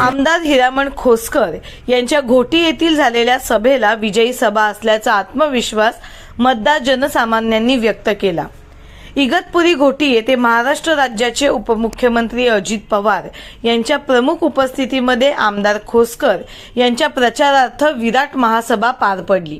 आमदार हिरामण खोसकर यांच्या घोटी येथील झालेल्या सभेला विजयी सभा असल्याचा आत्मविश्वास मतदार जनसामान्यांनी व्यक्त केला. इगतपुरी घोटी येथे महाराष्ट्र राज्याचे उपमुख्यमंत्री अजित पवार यांच्या प्रमुख उपस्थितीमध्ये आमदार खोसकर यांच्या प्रचारार्थ विराट महासभा पार पडली.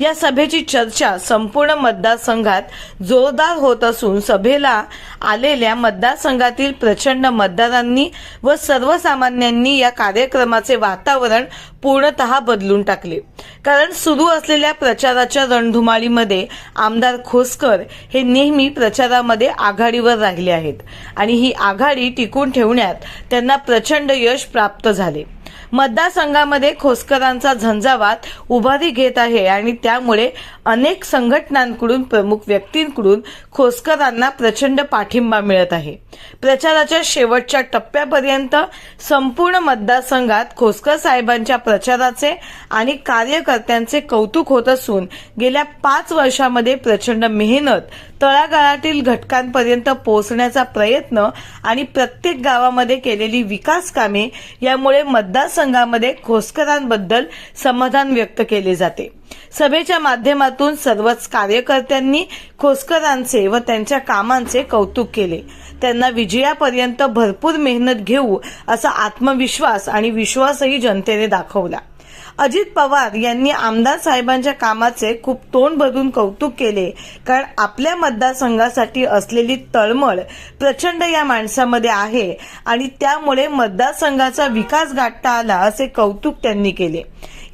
या सभेची चर्चा संपूर्ण मतदारसंघात जोरदार होत असून सभेला आलेल्या मतदारसंघातील प्रचंड मतदारांनी व सर्वसामान्यांनी या कार्यक्रमाचे वातावरण पूर्णतः बदलून टाकले. कारण सुरू असलेल्या प्रचाराच्या रणधुमाळीमध्ये आमदार खोसकर हे नेहमी प्रचारामध्ये आघाडीवर राहिले आहेत. आणि ही आघाडी टिकून ठेवण्यात त्यांना प्रचंड यश प्राप्त झाले. मतदारसंघामध्ये खोसकरांचा झंझावात उभारी घेत आहे आणि त्यामुळे अनेक संघटनांकडून प्रमुख व्यक्तींकडून खोसकरांना प्रचंड पाठिंबा मिळत आहे. प्रचाराच्या शेवटच्या टप्प्यापर्यंत संपूर्ण मतदारसंघात खोसकर साहेबांच्या प्रचाराचे आणि कार्यकर्त्यांचे कौतुक होत असून गेल्या पाच वर्षामध्ये प्रचंड मेहनत तळागाळातील घटकांपर्यंत पोहोचण्याचा प्रयत्न आणि प्रत्येक गावामध्ये केलेली विकास कामे यामुळे मतदारसंघामध्ये खोसकरांबद्दल समाधान व्यक्त केले जाते. सभेच्या माध्यमातून सर्वच कार्यकर्त्यांनी खोसकरांचे व त्यांच्या कामांचे कौतुक केले. त्यांना विजयापर्यंत भरपूर मेहनत घेऊ असा आत्मविश्वास आणि विश्वासही जनतेने दाखवला. अजित पवार यांनी आमदार साहेबांच्या कामाचे खूप तोंड भरून कौतुक केले. कारण आपल्या मतदारसंघासाठी असलेली तळमळ प्रचंड या माणसामध्ये आहे आणि त्यामुळे मतदारसंघाचा विकास गाठता आला असे कौतुक त्यांनी केले.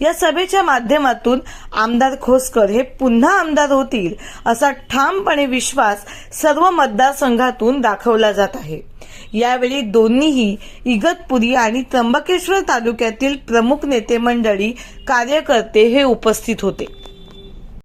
या सभेच्या माध्यमातून आमदार खोसकर हे पुन्हा आमदार होतील असा ठामपणे विश्वास सर्व मतदारसंघातून दाखवला जात आहे. यावेळी दोन्हीही इगतपुरी आणि त्र्यंबकेश्वर तालुक्यातील प्रमुख नेते मंडळी कार्यकर्ते हे उपस्थित होते.